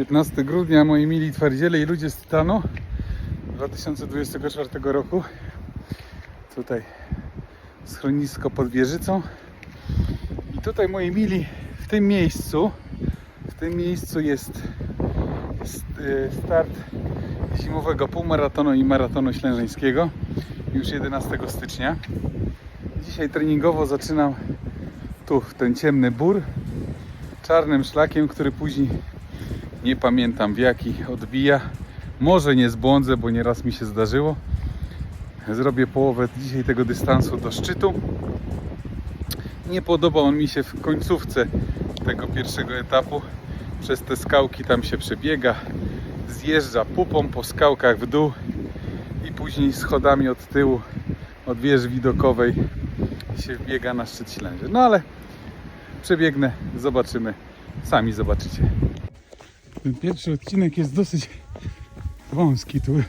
15 grudnia, moi mili twardziele i ludzie z Tytanu 2024 roku. Tutaj schronisko pod wieżycą. I tutaj, moi mili, w tym miejscu, w tym miejscu jest, e, start zimowego półmaratonu i maratonu ślężeńskiego już 11 stycznia. Dzisiaj treningowo zaczynam tu, w ten ciemny bór, czarnym szlakiem, który później nie pamiętam w jaki odbija. Może nie zbłądzę, bo nieraz mi się zdarzyło. Zrobię połowę dzisiaj tego dystansu do szczytu. Nie podobał on mi się w końcówce tego pierwszego etapu. Przez te skałki tam się przebiega, zjeżdża pupą po skałkach w dół i później schodami od tyłu, od wieży widokowej się wbiega na szczyt Ślęży. No ale przebiegnę, zobaczymy. Sami zobaczycie. Ten pierwszy odcinek jest dosyć wąski. Tu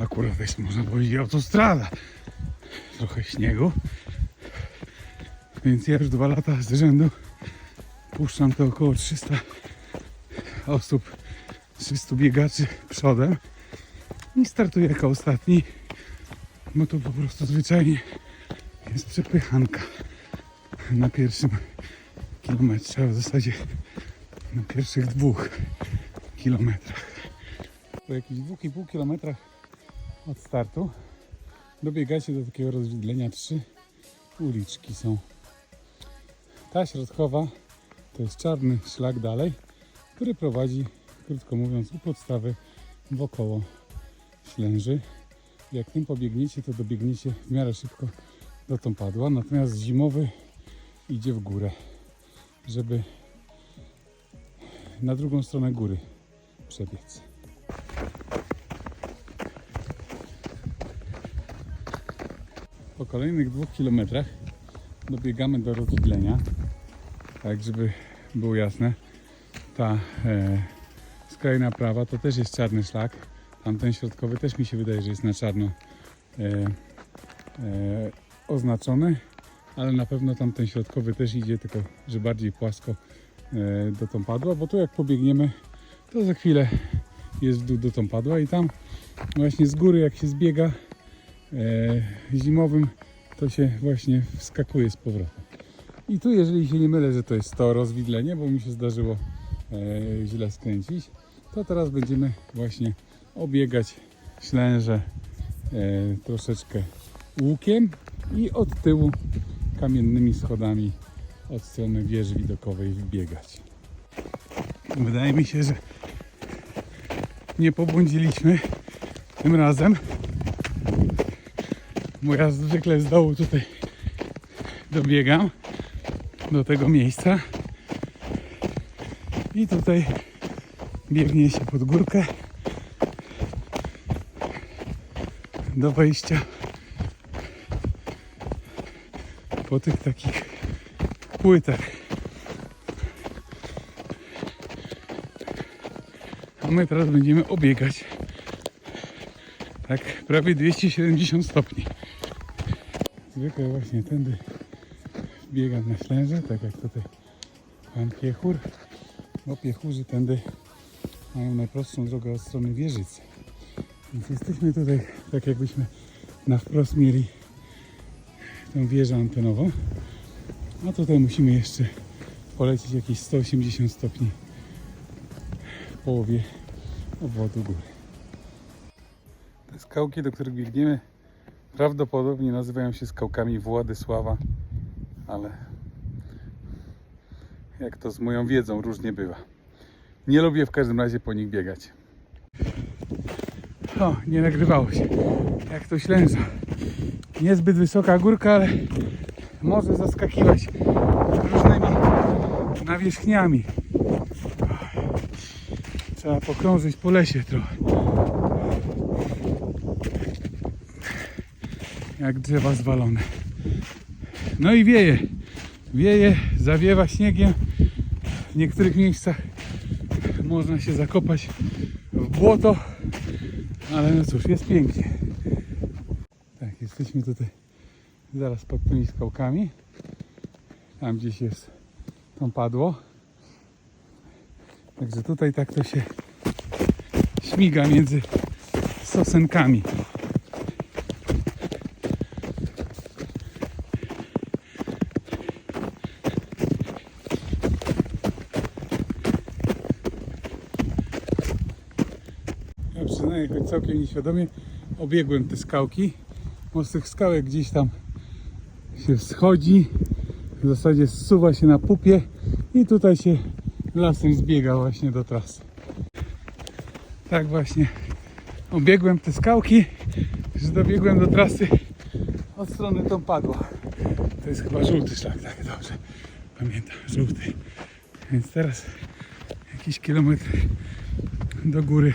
akurat jest, można powiedzieć, autostrada. Trochę śniegu. Więc ja już dwa lata z rzędu puszczam to około 300 osób, 300 biegaczy przodem i startuję jako ostatni, bo to po prostu zwyczajnie jest przepychanka na pierwszym kilometrze, a w zasadzie na pierwszych dwóch kilometrach. Po jakichś dwóch i pół kilometrach od startu dobiegacie do takiego rozwidlenia. Trzy uliczki są. Ta środkowa to jest czarny szlak dalej, który prowadzi, krótko mówiąc, u podstawy wokoło Ślęży. Jak tym pobiegniecie, to dobiegniecie w miarę szybko do tą padła, natomiast zimowy idzie w górę, żeby na drugą stronę góry przebiec. Po kolejnych dwóch kilometrach dobiegamy do rozwidlenia, tak żeby było jasne. Ta e, skrajna prawa to też jest czarny szlak, tamten środkowy też mi się wydaje, że jest na czarno e, e, oznaczony, ale na pewno tamten środkowy też idzie, tylko że bardziej płasko do tą padła, bo tu jak pobiegniemy, to za chwilę jest w dół do tą padła i tam właśnie z góry jak się zbiega e, zimowym, to się właśnie wskakuje z powrotem. I tu jeżeli się nie mylę, że to jest to rozwidlenie, bo mi się zdarzyło e, źle skręcić, to teraz będziemy właśnie obiegać ślęże e, troszeczkę łukiem i od tyłu kamiennymi schodami od strony wieży widokowej wbiegać. Wydaje mi się, że nie pobłądziliśmy tym razem. Bo ja zwykle z dołu tutaj dobiegam do tego miejsca i tutaj biegnie się pod górkę do wejścia po tych takich płytach. A my teraz będziemy obiegać tak prawie 270 stopni. Zwykle właśnie tędy biegam na ślęże, tak jak tutaj pan Piechur, bo Piechurzy tędy mają najprostszą drogę od strony Wieżycy. Więc jesteśmy tutaj tak jakbyśmy na wprost mieli tą wieżę antenową. A tutaj musimy jeszcze polecieć jakieś 180 stopni w połowie obwodu góry. Te skałki, do których biegniemy, prawdopodobnie nazywają się skałkami Władysława, ale jak to z moją wiedzą różnie bywa. Nie lubię w każdym razie po nich biegać. O, nie nagrywało się. Jak to ślęża. Niezbyt wysoka górka, ale może zaskakiwać różnymi nawierzchniami. Trzeba pokrążyć po lesie trochę. Jak drzewa zwalone. No i wieje. Wieje, zawiewa śniegiem. W niektórych miejscach można się zakopać w błoto. Ale no cóż, jest pięknie. Tak, jesteśmy tutaj zaraz pod tymi skałkami. Tam gdzieś jest tą padło. Także tutaj tak to się śmiga między sosenkami. Ja przyznaję, choć całkiem nieświadomie obiegłem te skałki. Bo z tych skałek gdzieś tam się schodzi, w zasadzie zsuwa się na pupie i tutaj się lasem zbiega właśnie do trasy. Tak właśnie obiegłem te skałki, że dobiegłem do trasy od strony tą padła. To jest chyba żółty szlak, tak dobrze pamiętam, żółty. Więc teraz jakiś kilometr do góry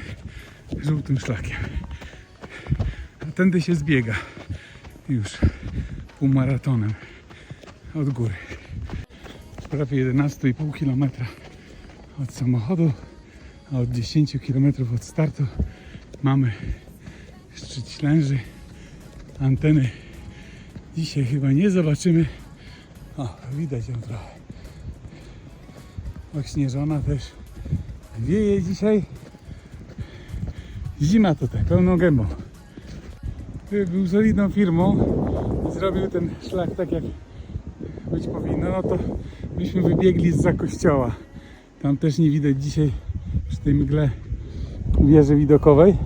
żółtym szlakiem. A tędy się zbiega już półmaratonem od góry. Prawie 11,5 km od samochodu, a od 10 km od startu mamy szczyt Ślęży. Anteny dzisiaj chyba nie zobaczymy. O, widać ją trochę. Ośnieżona też. Wieje dzisiaj. Zima tutaj, pełną gębą. Był solidną firmą zrobił ten szlak tak jak być powinno, no to byśmy wybiegli z za kościoła. Tam też nie widać dzisiaj przy tej mgle wieży widokowej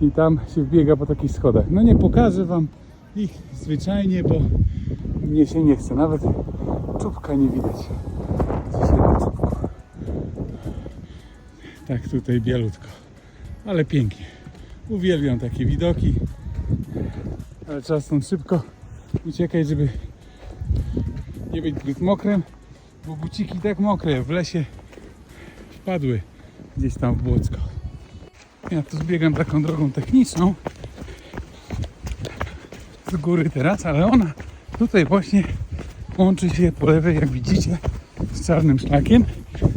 i tam się wbiega po takich schodach. No nie pokażę wam ich zwyczajnie, bo mnie się nie chce. Nawet czubka nie widać dzisiaj na czubku. Tak tutaj bielutko, ale pięknie. Uwielbiam takie widoki, ale trzeba stąd szybko uciekać, żeby nie być zbyt mokrym, bo buciki tak mokre w lesie wpadły gdzieś tam w błocko. Ja tu zbiegam taką drogą techniczną z góry teraz, ale ona tutaj właśnie łączy się po lewej, jak widzicie, z czarnym szlakiem.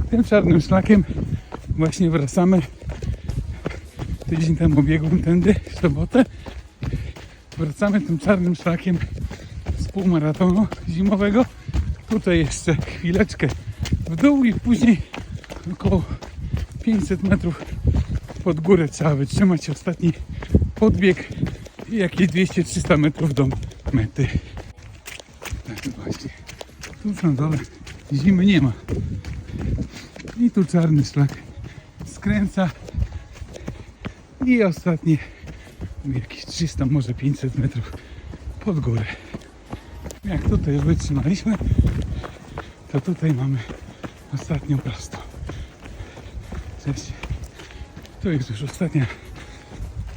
Tym czarnym szlakiem właśnie wracamy. Tydzień temu biegłem tędy w sobotę. Wracamy tym czarnym szlakiem półmaratonu zimowego. Tutaj jeszcze chwileczkę w dół i później około 500 metrów pod górę trzeba wytrzymać ostatni podbieg i jakieś 200-300 metrów do mety. Tak właśnie. Tu na dole zimy nie ma. I tu czarny szlak skręca i ostatnie jakieś 300, może 500 metrów pod górę. Jak tutaj już wytrzymaliśmy, to tutaj mamy ostatnią prostą. Cześć. Tu jest już ostatnia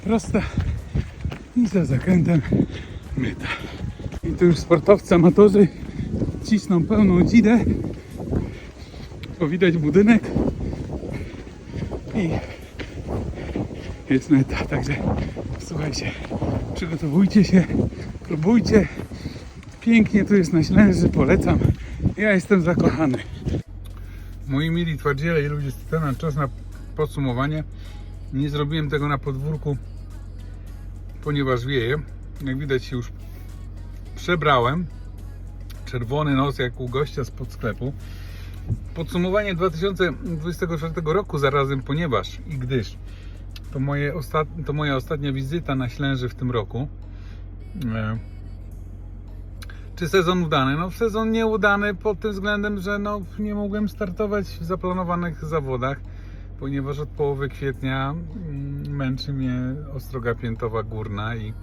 prosta i za zakrętem meta. I tu już sportowcy, amatorzy cisną pełną dzidę, bo widać budynek i jest meta, także słuchajcie, przygotowujcie się, próbujcie. Pięknie tu jest na Ślęży, polecam. Ja jestem zakochany. Moi mili twardziele i ludzie z Tytana, czas na podsumowanie. Nie zrobiłem tego na podwórku, ponieważ wieje. Jak widać już przebrałem. Czerwony nos jak u gościa spod sklepu. Podsumowanie 2024 roku zarazem, ponieważ i gdyż to, moje ostat... to moja ostatnia wizyta na Ślęży w tym roku. E, Czy sezon udany? No sezon nieudany pod tym względem, że no, nie mogłem startować w zaplanowanych zawodach, ponieważ od połowy kwietnia mm, męczy mnie ostroga piętowa górna i e,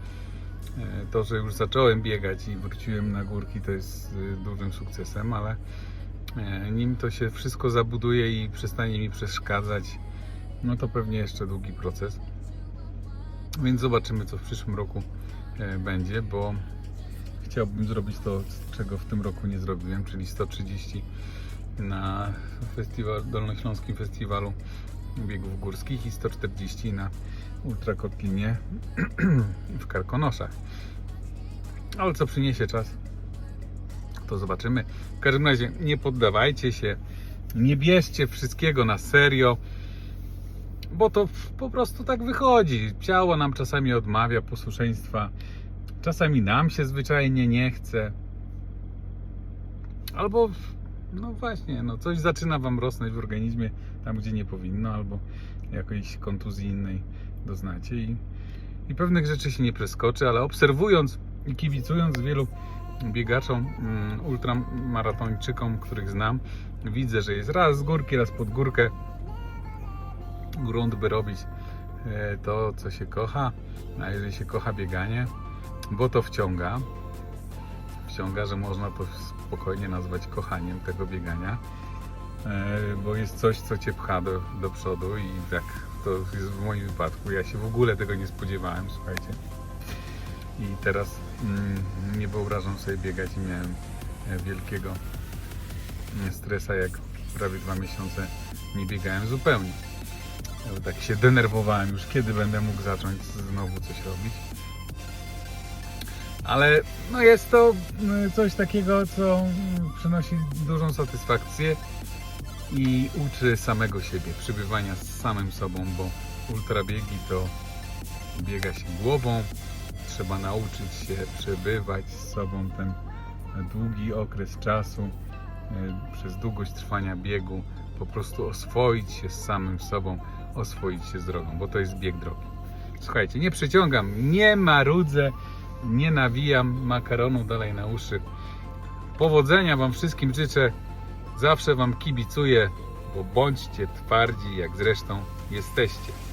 to, że już zacząłem biegać i wróciłem na górki to jest y, dużym sukcesem, ale e, nim to się wszystko zabuduje i przestanie mi przeszkadzać, no to pewnie jeszcze długi proces. Więc zobaczymy, co w przyszłym roku e, będzie, bo chciałbym zrobić to, czego w tym roku nie zrobiłem, czyli 130 na festiwal, Dolnośląskim Festiwalu Biegów Górskich i 140 na Ultrakotlinie w Karkonoszach. Ale co przyniesie czas, to zobaczymy. W każdym razie nie poddawajcie się, nie bierzcie wszystkiego na serio, bo to po prostu tak wychodzi. Ciało nam czasami odmawia posłuszeństwa, czasami nam się zwyczajnie nie chce. Albo no właśnie, no coś zaczyna Wam rosnąć w organizmie tam, gdzie nie powinno, albo jakiejś kontuzji innej doznacie i, i pewnych rzeczy się nie preskoczy, ale obserwując i kibicując wielu biegaczom, mm, ultramaratończykom, których znam, widzę, że jest raz z górki, raz pod górkę grunt, by robić e, to, co się kocha, a jeżeli się kocha bieganie, bo to wciąga, wciąga, że można to spokojnie nazwać kochaniem tego biegania, e, bo jest coś, co cię pcha do, do przodu i tak to jest w moim wypadku. Ja się w ogóle tego nie spodziewałem, słuchajcie. I teraz mm, nie wyobrażam sobie biegać i miałem e, wielkiego mm, stresa, jak prawie dwa miesiące nie biegałem zupełnie. Tak się denerwowałem już, kiedy będę mógł zacząć znowu coś robić. Ale no jest to mm, coś takiego, co mm, przynosi dużą satysfakcję i uczy samego siebie, przybywania z samym sobą, bo ultrabiegi to biega się głową, trzeba nauczyć się przebywać z sobą ten długi okres czasu, e, przez długość trwania biegu, po prostu oswoić się z samym sobą, oswoić się z drogą, bo to jest bieg drogi. Słuchajcie, nie przeciągam, nie marudzę, nie nawijam makaronu dalej na uszy. Powodzenia Wam wszystkim życzę, zawsze Wam kibicuję, bo bądźcie twardzi, jak zresztą jesteście.